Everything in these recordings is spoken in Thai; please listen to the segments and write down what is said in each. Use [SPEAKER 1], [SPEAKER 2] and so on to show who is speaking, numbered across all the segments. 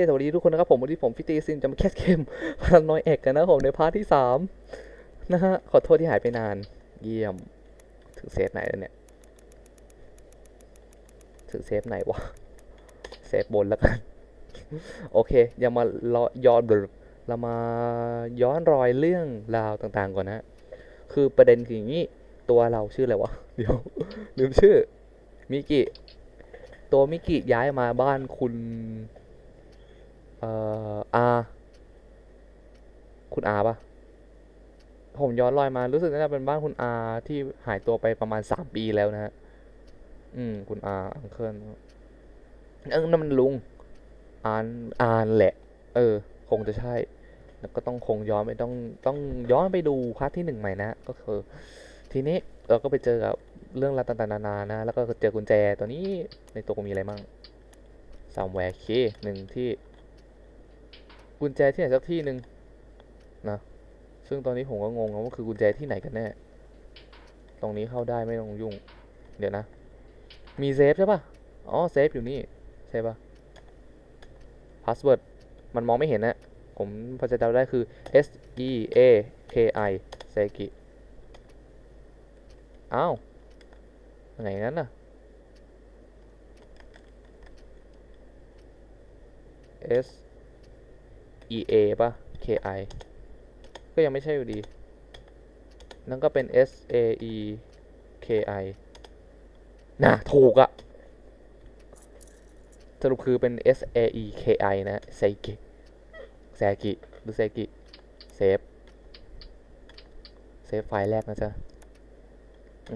[SPEAKER 1] เยสวัสดีทุกคนนะครับผมวันนี้ผมฟิตตีซินจะมาแคสเกมพารานอยเอกกันนะครับผมในพาร์ทที่สามนะฮะขอโทษที่หายไปนาน เยี่ยม ถึงเซฟไหนแล้วเนี่ย ถึงเซฟไหนวะ เซฟบนแล้วกัน โอเค อย่ามาล้อย้อนเรามาย้อนรอยเรื่องราวต่างๆก่อนนะ คือประเด็นคืออย่างนี้ ตัวเราชื่ออะไรวะ เดี๋ยวลืมชื่อมิกิตัวมิกิย้ายมาบ้านคุณ อ่ออาคุณอาปะผมย้อนรอยมารู้สึกน่าจะเป็นบ้านคุณอาที่หายตัวไปประมาณสามปีแล้วนะฮะ อืม คุณอาอังเคิลเออนั่นมันลุงอานอานแหละ เออ คงจะใช่ แล้วก็ต้องคงย้อนไปต้องต้องย้อนไปดูพาร์ทที่หนึ่งใหม่นะ ก็คือ ทีนี้เราก็ไปเจอกับเรื่องราวต่างๆนานานะ แล้วก็เจอกุญแจตัวนี้ในตัวกูมีอะไรมั่งซัมแวร์เคหนึ่งที่ กุญแจที่ไหนสักที่หนึ่งนะ ซึ่งตอนนี้ผมก็งงว่าคือกุญแจที่ไหนกันแน่ ตรงนี้เข้าได้ไม่ต้องยุ่ง เดี๋ยวนะ มีเซฟใช่ปะอ๋อเซฟอยู่นี่ ใช่ปะพาสเวิร์ดมันมองไม่เห็นนะผมพอจะเดาได้คือ S E A K I เซกิอ้าวไหนนั้นน่ะ S E A ป่ะ K I ก็ยังไม่ใช่อยู่ดี นั่นก็เป็น S A E K I น่ะ ถูกอะสรุปคือเป็น S A E K I นะเซกิแซกิหรือเซกิเซฟ เซฟไฟล์แรกนะจ๊ะ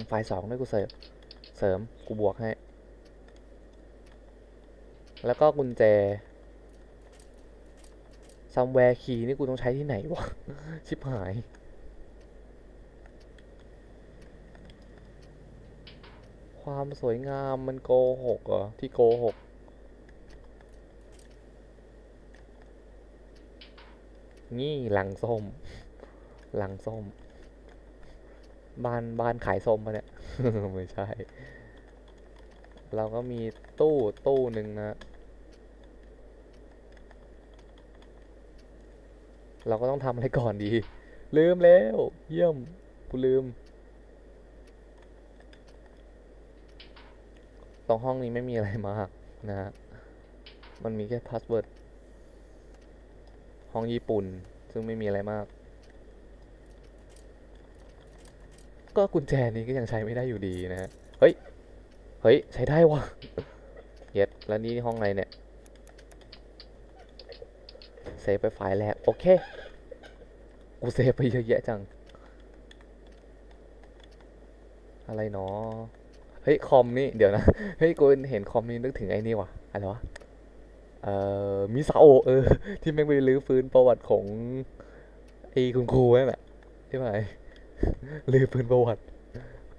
[SPEAKER 1] ไฟล์สองด้วยกูเสริม เสริม กูบวกให้ แล้วก็กุญแจ somewhere key นี่กูต้องใช้ที่ไหนวะ ชิบหาย ความสวยงามมันโกหกเหรอ ที่โกหก นี่หลังส้ม หลังส้ม บ้านบ้านขายส้มปะเนี่ย ไม่ใช่ เราก็มีตู้ตู้หนึ่งนะ เราก็ต้องทำอะไรก่อนดี ลืมแล้ว เยี่ยมกูลืม ตรงห้องนี้ไม่มีอะไรมากนะฮะ มันมีแค่พาสเวิร์ด ห้องญี่ปุ่น ซึ่งไม่มีอะไรมาก ก็กุญแจนี้ก็ยังใช้ไม่ได้อยู่ดีนะฮะ เฮ้ย เฮ้ย ใช้ได้วะเย็ดแล้วนี่ห้องอะไรเนี่ย เซฟไปไฟล์แรก โอเค กูเซฟไปเยอะแยะจัง อะไรเนาะเฮ้ย คอมนี่ เดี๋ยวนะ เฮ้ย กูเห็นคอมนี่นึกถึงไอ้นี่ว่ะ อะไรวะ เอ่อ มิซาโอ เออ ที่แม่งไปลื้อฟื้นประวัติของไอ้คุณครูนั่นแหละใช่ไหมลื้อฟื้นประวัติ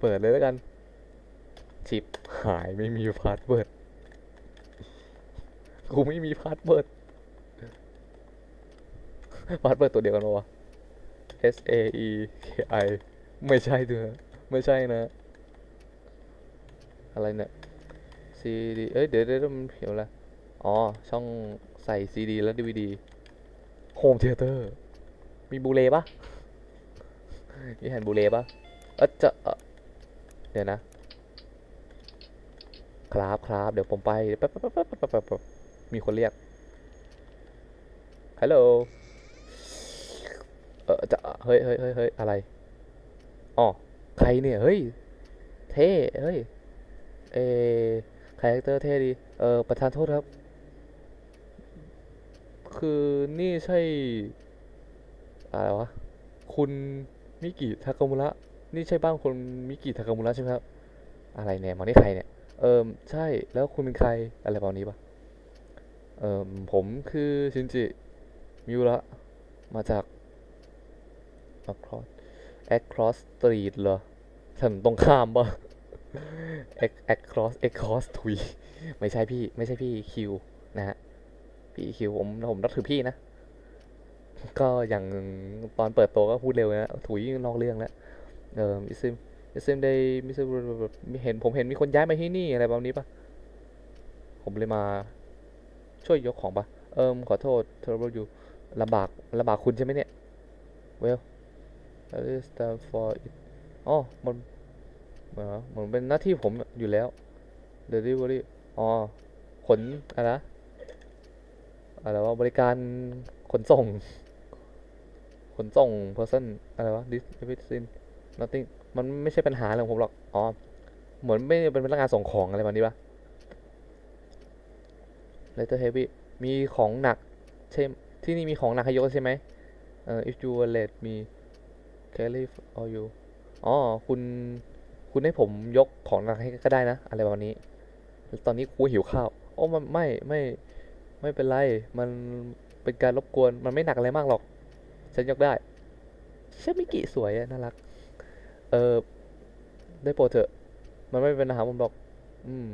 [SPEAKER 1] เปิดเลยแล้วกันชิปหายไม่มีพาสเวิร์ดกูไม่มีพาสเวิร์ด พาสเวิดตัวเดียวกันปะวะ S A E K I ไม่ใช่เถอะไม่ใช่นะ อะไรเนี่ย C D เอ้ย เดี๋ยวเดี๋ยวมันเขียวละอ๋อ ช่องใส่ C D และ D V D Home Theater มีบูเลปะมีแผ่นบูเลปะเออจะเดี๋ยวนะ ครับครับเดี๋ยวผมไปแป๊บมีคนเรียกฮัลโหล เออจะเฮ้ยเฮ้ยเฮ้ยเฮ้ยอะไรอ๋อใครเนี่ย เฮ้ย เท่ เฮ้ย เอคาแรคเตอร์เท่ดี เออ ประธานโทษครับ คือนี่ใช่ อะไรวะ คุณมิกิทาคามุระ นี่ใช่บ้านคุณมิกิทาคามุระใช่ไหมครับ อะไรเนี่ยมอนี่ใครเนี่ย เอิมใช่ แล้วคุณเป็นใคร อะไรแบบนี้ปะเอิมผมคือชินจิ มิวระ มาจาก across across street เหรอถนนตรงข้ามปะ across across ถุยไม่ใช่พี่ ไม่ใช่พี่คิวนะฮะ พี่คิวผมผมนับถือพี่นะ ก็อย่างตอนเปิดตัวก็พูดเร็วนะถุยนอกเรื่องแล้ว เออมิซึมมิซึมได้มิซึมเห็นผมเห็นมีคนย้ายมาที่นี่อะไรแบบนี้ปะผมเลยมาช่วยยกของปะเอิมขอโทษ trouble you ลำบากลำบากคุณใช่ไหมเนี่ย well that is time for it อ๋อมันเหมือนเหมือนเป็นหน้าที่ผมอยู่แล้ว delivery อ๋อขนอะไรนะอะไรวะบริการขนส่ง ขนส่ง person อะไรวะ this everything nothing มันไม่ใช่ปัญหาอะไรของผมหรอก อ๋อ เหมือนไม่เป็นพนักงานส่งของอะไรแบบนี้ปะ letter heavy มีของหนักใช่ที่นี่มีของหนักให้ยกใช่ไหมเอ่อ if you let me carry or you อ๋อ คุณ คุณให้ผมยกของหนักให้ก็ได้นะ อะไรแบบนี้ ตอนนี้กูหิวข้าว โอ้มันไม่ ไม่ ไม่เป็นไร มันเป็นการรบกวน มันไม่หนักอะไรมากหรอก ฉันยกได้เชมิกิสวยอะน่ารัก เออ ได้โปรดเถอะ มันไม่เป็นปัญหาผมหรอก อืม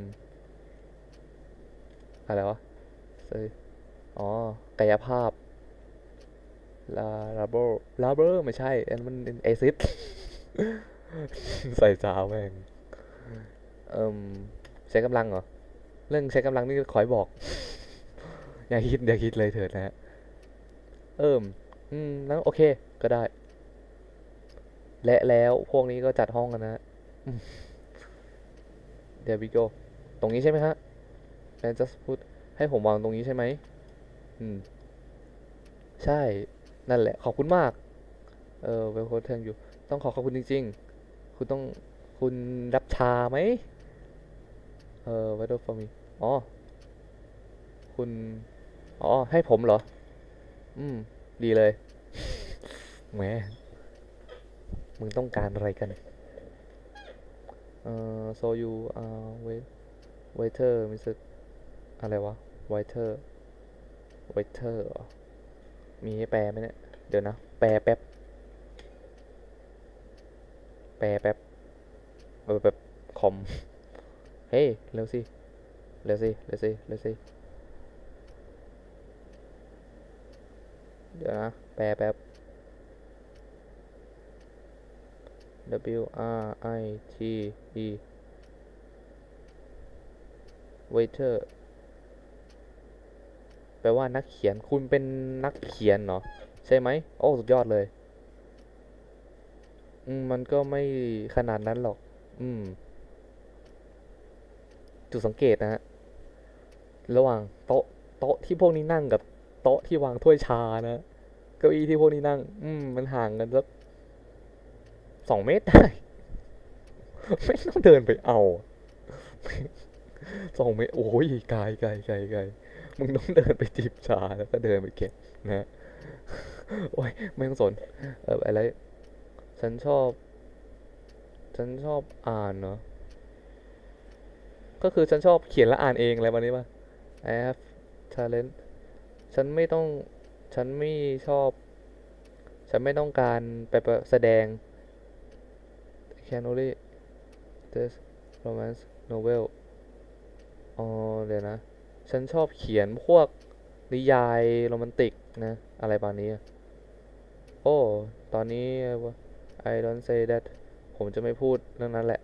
[SPEAKER 1] อะไรวะเซอ๋อกายภาพ ลาลาเบอร์ลาเบอร์ไม่ใช่อันนั้นมันเอซิดใส่ซาวแม่งเอ่มใช้กำลังเหรอ เรื่องใช้กำลังนี่ขอให้บอก อย่าคิดอย่าคิดเลยเถิดนะฮะ เอิ่มอืมแล้วโอเคก็ได้ และแล้วพวกนี้ก็จัดห้องกันนะเดี๋ยววิโกตรงนี้ใช่ไหมฮะแอนจัสพูดให้ผมวางตรงนี้ใช่ไหมอืม ใช่ นั่นแหละ ขอบคุณมาก เออเวลโคเทงอยู่ ต้องขอขอบคุณจริง ๆ คุณต้องคุณรับชาไหมเออ w a i t for me อ๋อ คุณ อ๋อ ให้ผมเหรอ อืม ดีเลย แหม มึงต้องการอะไรกัน เอ่อ so you are wait waiter Mr. อะไรวะ waiter waiter เหรอ มีให้แปลไหมเนี่ย เดี๋ยวนะ แปลแป๊บ แปลแป๊บเออแบบคอม เฮ้ย เร็วสิ เร็วสิ เร็วสิ เร็วสิ เดี๋ยวนะ แปลแป๊บ W R I T E waiter แปลว่านักเขียนคุณเป็นนักเขียนเนาะใช่ไหมโอ้สุดยอดเลยอืมมันก็ไม่ขนาดนั้นหรอก อืม จุดสังเกตนะฮะระหว่างโต๊ะโต๊ะที่พวกนี้นั่งกับโต๊ะที่วางถ้วยชานะเก้าอี้ที่พวกนี้นั่ง อืม มันห่างกันสักสองเมตรได้ ไม่ต้องเดินไปเอาสองเมตร โอ้ยไกลไกลไกลไกล มึงต้องเดินไปจิบชาแล้วก็เดินไปเก็บนะโอ้ยไม่ต้องสนเอออะไร ฉันชอบ ฉันชอบอ่านเนาะก็คือฉันชอบเขียนและอ่านเองอะไรแบบนี้ป่ะ I have talent ฉันไม่ต้อง ฉันไม่ชอบ ฉันไม่ต้องการไปแสดง can only this romance novel อ๋อเดี๋ยวนะ ฉันชอบเขียนพวกนิยายโรแมนติกนะ อะไรประมาณนี้ โอ้ ตอนนี้ I don't say that ผมจะไม่พูดเรื่องนั้นแหละ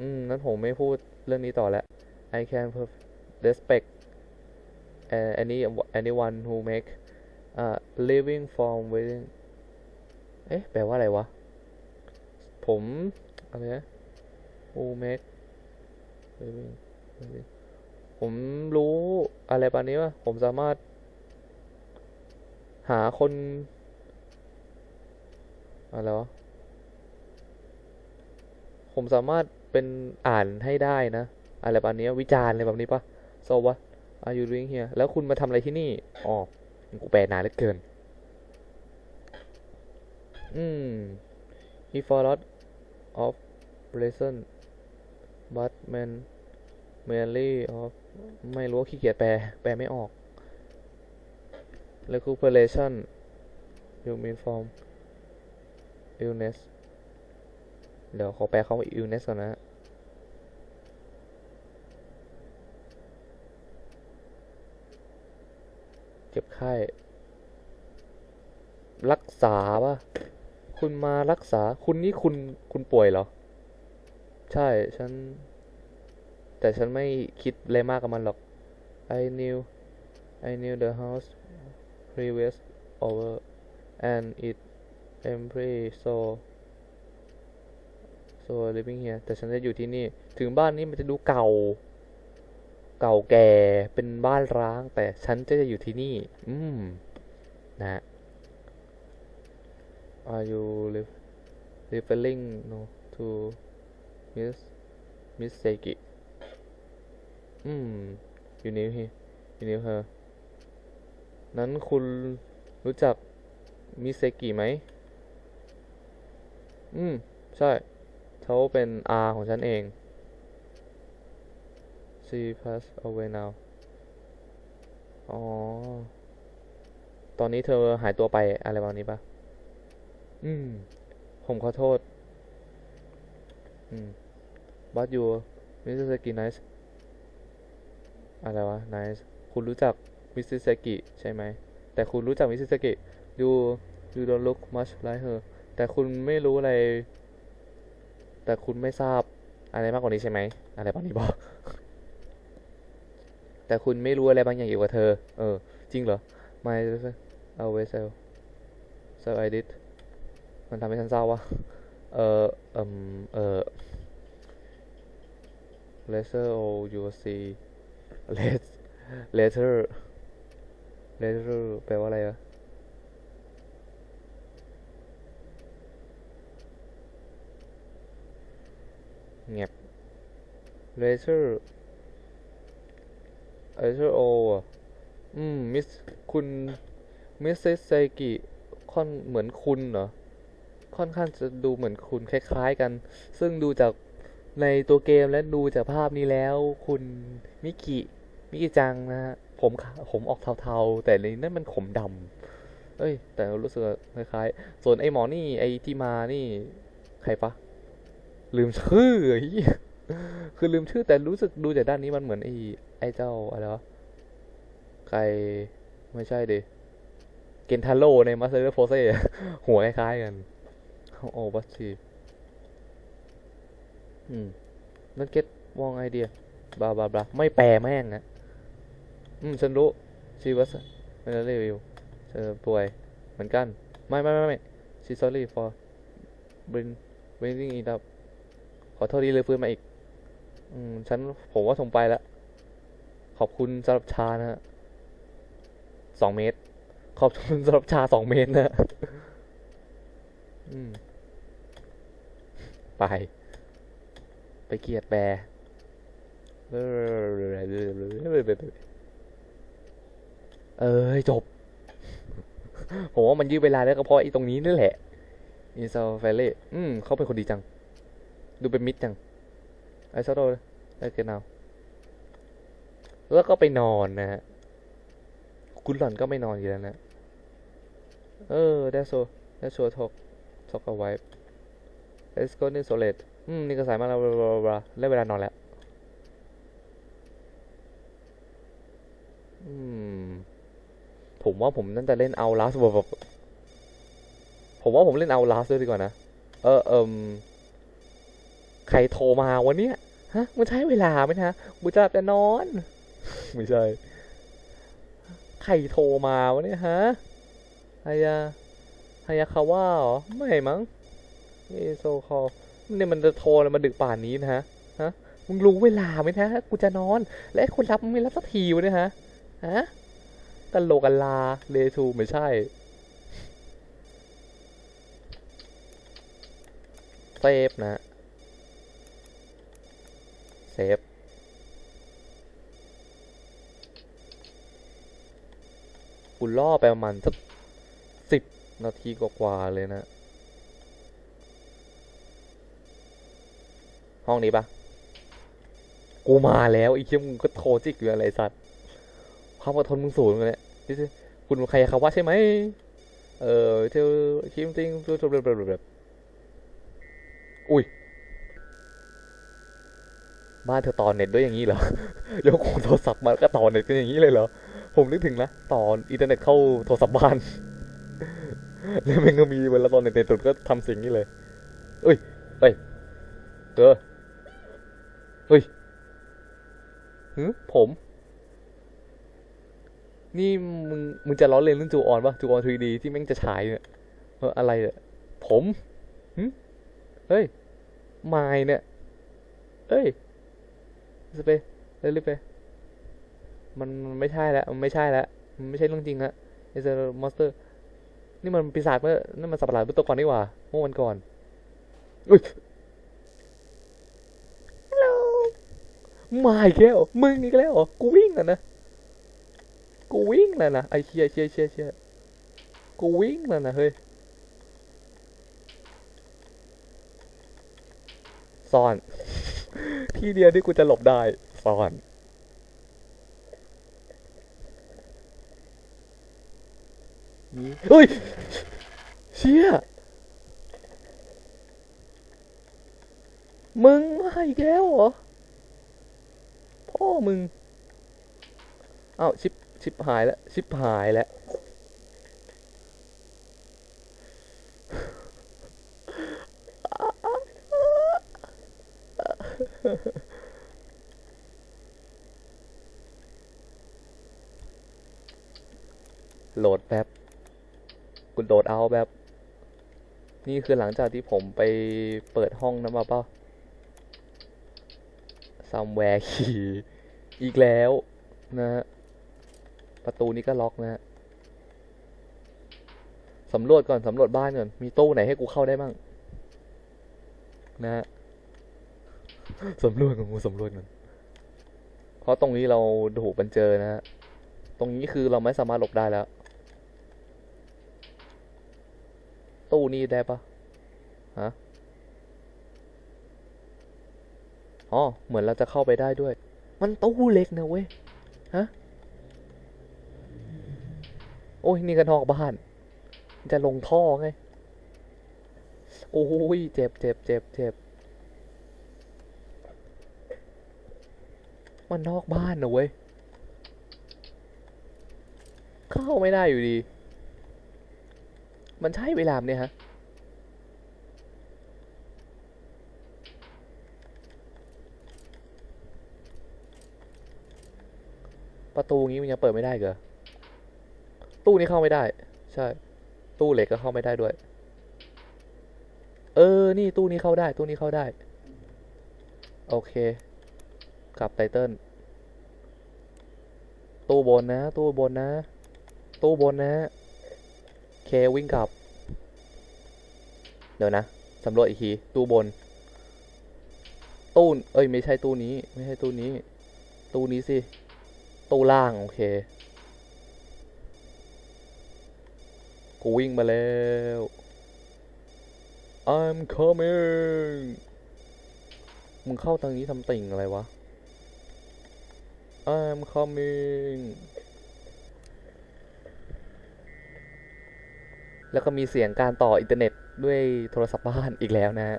[SPEAKER 1] อืม นั้นผมไม่พูดเรื่องนี้ต่อแล้ว I can perf- respect any anyone who make uh, living from within เอ๊ะ แปลว่าอะไรวะ ผม อะไรนะ who make living ผมรู้อะไรประมาณนี้ว่าผมสามารถ หาคน อะไรวะ ผมสามารถเป็นอ่านให้ได้นะ อะไรแบบนี้วิจารณ์อะไรแบบนี้ปะ so what are you doing here แล้วคุณมาทำอะไรที่นี่อ๋อกูแปลนานเหลือเกิน อืม he followed of lesson but man mainly of ไม่รู้ว่าขี้เกียจแปล แปลไม่ออก recuperation you mean from illness เดี๋ยวขอแปลคำว่า illness ก่อนนะเจ็บไข้ รักษาป่ะ คุณมารักษา คุณนี่คุณ คุณป่วยเหรอ ใช่ ฉัน แต่ฉันไม่คิดอะไรมากกับมันหรอก I knew I knew the house previous over and it empty so so living here แต่ฉันจะอยู่ที่นี่ ถึงบ้านนี้มันจะดูเก่า เก่าแก่ เป็นบ้านร้าง แต่ฉันจะจะอยู่ที่นี่ อืม นะฮะ Are you re- referring no to Miss Miss Seki อืม you knew he you knew her นั้นคุณรู้จักมิเซกิไหม อืม ใช่เขาเป็นอาของฉันเอง she passed away now อ๋อ ตอนนี้เธอหายตัวไปอะไรประมาณนี้ปะอืม ผมขอโทษ อืม but you Mr. Seki nice อะไรวะ nice คุณรู้จัก Mrs. Seki ใช่ไหม แต่คุณรู้จัก Mrs. Seki you you don't look much like her แต่คุณไม่รู้อะไร แต่คุณไม่ทราบอะไรมากกว่านี้ใช่ไหม อะไรประมาณนี้บอก แต่คุณไม่รู้อะไรบางอย่างเกี่ยวกับเธอ เออ จริงเหรอ My always so so I did มันทำให้ฉันเศร้าวะเออเอืมเออ later oh you see let later later แปลว่าอะไรอะเงียบ later later oh อะอืม มิส คุณ มิสเซไซกิค่อนเหมือนคุณเหรอ ค่อนข้างจะดูเหมือนคุณคล้ายๆกัน ซึ่งดูจากในตัวเกมและดูจากภาพนี้แล้ว คุณมิกิ มิกิจังนะฮะผมผมออกเทาๆ แต่ในนั้นมันขมดำเอ้ย แต่รู้สึกคล้ายๆ ส่วนไอ้หมอนี่ไอ้ที่มานี่ ใครปะลืมชื่อเหี้ยคือลืมชื่อแต่รู้สึกดูจากด้านนี้มันเหมือนไอ้ไอ้เจ้าอะไรวะใครไม่ใช่ดิเกนทาโร่ในมาสเตอร์โฟเซ่หัวคล้ายๆกัน โอ้บัสชีอืมนั่นเก็ตวองไอเดียบลาบลาบลาไม่แปลแม่งนะ อืมฉันรู้ชีวัสเป็นรีวิวเธอป่วยเหมือนกัน ไม่ไม่ไม่ไม่ she sorry for bring bringing it up ขอโทษที่เลยฟื้นมาอีก อืมฉันผมว่าส่งไปแล้ว ขอบคุณสำหรับชานะฮะสองเมตร ขอบคุณสำหรับชาสองเมตรนะอืม ไป ไปเกียดแปร เอ้ยจบ ผมว่ามันยืดเวลาแล้วก็เพราะไอ้ตรงนี้นี่แหละอินซาเฟเล่อืมเขาเป็นคนดีจัง ดูเป็นมิตรจัง ไอ้ซาโดไอ้เกนาวแล้วก็ไปนอนนะฮะ คุณหล่อนก็ไม่นอนอยู่แล้วนะ เออ that's so that's so talk talk a wife let's go in solid อืม นี่ก็สายมากแล้วบลาบลาบลาได้เวลานอนแล้ว อืม ผมว่าผมนั่นจะเล่นเอาลาสแบบผมว่าผมเล่นเอาลาสด้วยดีกว่านะ เออเอิมใครโทรมาวันเนี้ยฮะมันใช้เวลาไหมนะกูจะหลับจะนอน ไม่ใช่ ใครโทรมาวะเนี่ยฮะฮายาฮายาคาว่าเหรอ ไม่มั้งเอโซคอเนี่ยมันจะโทรมาดึกป่านนี้นะฮะฮะมึงรู้เวลาไหมนะกูจะนอน และคนรับมึงไม่รับสักทีวะเนี่ยฮะ ฮะ ตลกกันลาเลทูไม่ใช่เซฟนะเซฟคุณล่อไปประมาณสักสิบนาทีกว่าๆเลยนะ ห้องนี้ปะกูมาแล้วไอ้เชี่ยมึงก็โทรจิกอยู่อะไรสัตว์ ความอดทนมึงสูงเลยเนี่ยนี่สิคุณใครคำว่าใช่ไหมเออเทลคิมติงแบบแบบแบบอุ้ยบ้านเธอต่อเน็ตด้วยอย่างนี้เหรอยกโทรศัพท์มาก็ต่อเน็ตกันอย่างนี้เลยเหรอผมนึกถึงนะต่ออินเทอร์เน็ตเข้าโทรศัพท์บ้านแล้วมันก็มีเวลาตอนเน็ตตุดก็ทำสิ่งนี้เลยเอ้ยเฮ้ยเออเฮ้ยหืผม นี่มึงมึงจะล้อเลียนเรื่องจูออนปะจูออน 3D ที่แม่งจะฉายเนี่ยเอออะไรเนี่ยผมหึเฮ้ยไมายเนี่ยเอ้ยสเปเรีบไปมันมันไม่ใช่แล้วมันไม่ใช่แล้วมันไม่ใช่เรื่องจริงละไอ้เซอร์มอนสเตอร์ นี่มันปีศาจเมื่อนั่นมันสัตว์ประหลาดเมื่อตัวก่อนนี่หว่าเมื่อวันก่อนอุ้ยฮัลโหลมาอีกแล้วมึงอีกแล้วเหรอกูวิ่งอะนะ กูวิ่งแล้วนะไอ้เชี่ยเชี่ยเชี่ยเชี่ยกูวิ่งแล้วนะเฮ้ยซ่อน ที่เดียวที่กูจะหลบได้ซ่อนนี่เฮ้ย เชี่ย มึงมาอีกแล้วเหรอ พ่อมึง เอาชิป ชิปหายแล้ว ชิปหายแล้ว โหลดแป๊บกูโหลดเอาแบบ นี่คือหลังจากที่ผมไปเปิดห้องนั้นมาเปล่า somewhere key อีกแล้วนะฮะ ประตูนี้ก็ล็อกนะฮะสำรวจก่อนสำรวจบ้านก่อน มีตู้ไหนให้กูเข้าได้บ้างนะฮะสำรวจก่อนกูสำรวจก่อนเพราะตรงนี้เราถูกมันเจอนะฮะตรงนี้คือเราไม่สามารถหลบได้แล้ว ตู้นี้ได้ปะฮะอ๋อเหมือนเราจะเข้าไปได้ด้วย มันตู้เล็กนะเว้ย ฮะ โอ้ยนี่ก็นอกบ้าน จะลงท่อไง โอ้ยเจ็บเจ็บเจ็บเจ็บมันนอกบ้านนะเว้ย เข้าไม่ได้อยู่ดี มันใช่เวลาเนี่ยฮะ ประตูงี้มันยังเปิดไม่ได้เหรอ ตู้นี้เข้าไม่ได้ ใช่ ตู้เหล็กก็เข้าไม่ได้ด้วย เออ นี่ตู้นี้เข้าได้ ตู้นี้เข้าได้ โอเค กลับไตเติ้ลตู้บนนะ ตู้บนนะ ตู้บนนะ เควิ่งกลับ เดี๋ยวนะ สำรวจอีกที ตู้บน ตู้ เอ้ย ไม่ใช่ตู้นี้ ไม่ใช่ตู้นี้ ตู้นี้สิ ตู้ล่าง โอเค กูวิ่งมาแล้ว I'm coming มึงเข้าทางนี้ทำติ่งอะไรวะ I'm coming แล้วก็มีเสียงการต่ออินเทอร์เน็ตด้วยโทรศัพท์บ้านอีกแล้วนะฮะ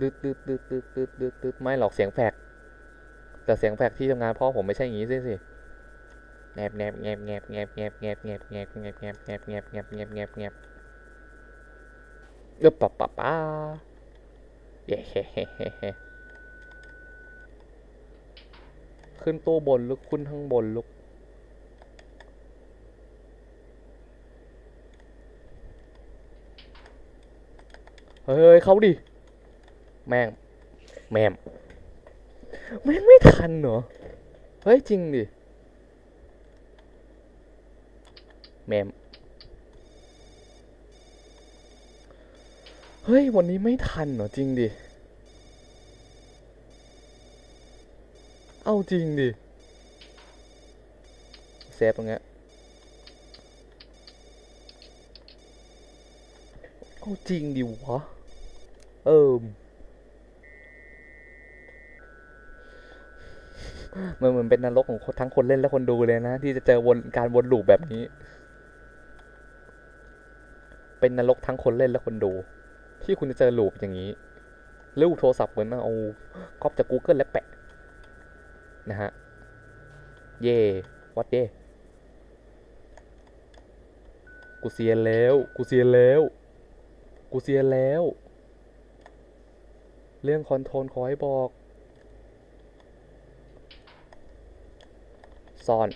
[SPEAKER 1] ตึ๊ดตึ๊ดตึ๊ดตึ๊ดตึ๊ดดตึ๊ดไม่หรอกเสียงแฟกแต่เสียงแฟกที่ทำงานพ่อผมไม่ใช่อย่างนี้สิสิ แงบแงบแงบแงบแงบแงบแงบแงบแงบแงบแงบแงบแงบแงบแงบแงบแงบเออปะปะปะเย้เฮ้เฮ้เฮ้เฮ้ขึ้นตู้บนลุกขึ้นข้างบนลุกเฮ้ยเขาดิ แม่ง แม่มแม่งไม่ทันเหรอ เฮ้ย จริงดิ แม่มเฮ้ย วันนี้ไม่ทันเหรอ จริงดิ เอาจริงดิ เซฟตรงเนี้ยเอาจริงดิวะ เอิมมันเหมือนเป็นนรกของทั้งคนเล่นและคนดูเลยนะ ที่จะเจอวนการวนลูปแบบนี้ เป็นนรกทั้งคนเล่นและคนดู ที่คุณจะเจอลูปอย่างนี้ลูกโทรศัพท์เหมือนเอาก๊อปจาก Google และแปะ นะฮะ เย่วัดเย่กูเซียนแล้ว กูเซียนแล้ว กูเซียนแล้ว เรื่องคอนโทรลขอให้บอก ซ่อน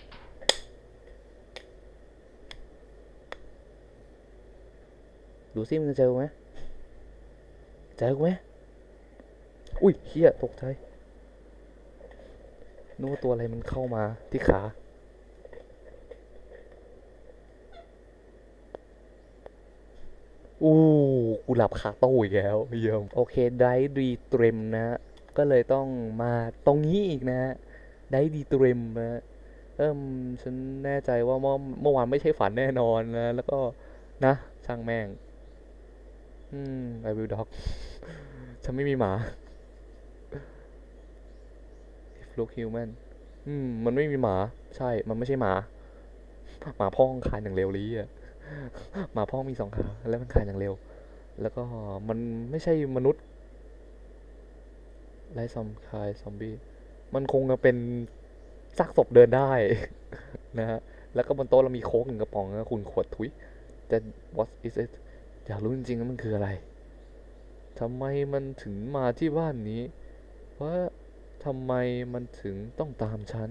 [SPEAKER 1] ดูซิมันจะเจอไหมเจอไหมอุ้ยเฮียตกใจนึกว่าตัวอะไรมันเข้ามาที่ขา อู้กูหลับคาโต้อีกแล้วเยี่ยมโอเค ได้ดีเตรมนะ ก็เลยต้องมาตรงนี้อีกนะ ได้ดีเตรมนะเอิ่มฉันแน่ใจว่าเมื่อเมื่อวานไม่ใช่ฝันแน่นอนนะ แล้วก็นะช่างแม่ง อืม I will dog ฉันไม่มีหมา If look human อืม มันไม่มีหมา ใช่ มันไม่ใช่หมา หมาพ่องคายอย่างเร็วลีอะหมาพ่องมีสองขา แล้วมันคายอย่างเร็ว แล้วก็มันไม่ใช่มนุษย์ไรซอมคายซอมบี้ มันคงจะเป็นซากศพเดินได้ นะฮะ แล้วก็บนโต๊ะเรามีโค้กหนึ่งกระป๋องนะคุณขวดทุยแต่ what is it อยากรู้จริงๆว่ามันคืออะไรทำไมมันถึงมาที่บ้านนี้ว่าทำไมมันถึงต้องตามฉัน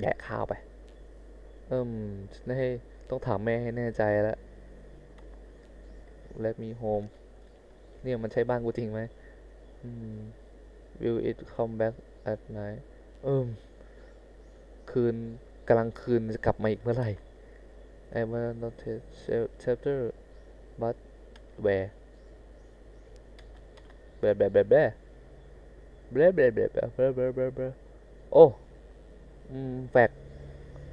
[SPEAKER 1] แยกข้าวไป เอิ่มฉันให้ต้องถามแม่ให้แน่ใจแล้ว Let me home เนี่ยมันใช่บ้านกูจริงไหมอืม Will it come back at night เอิ่มคืนกำลังคืนจะกลับมาอีกเมื่อไหร่ I will not take shel- shelter but where แบะแบะแบะแบะแบะแบะแบะแบะแบะแบะแบะแบะโอ้อืมแฟก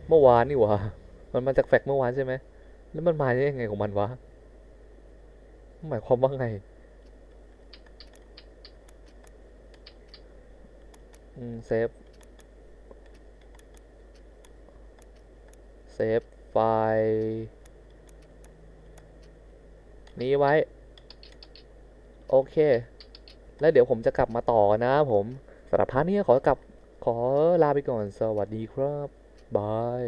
[SPEAKER 1] เมื่อวานนี่หว่ามันมาจากแฟกเมื่อวานใช่ไหมแล้วมันมาได้ยังไงของมันวะหมายความว่าไงอืมเซฟเซฟ ไฟล์ นี้ไว้ โอเค แล้วเดี๋ยวผมจะกลับมาต่อนะผมสำหรับพาร์ทนี้ขอกลับขอลาไปก่อนสวัสดีครับ บาย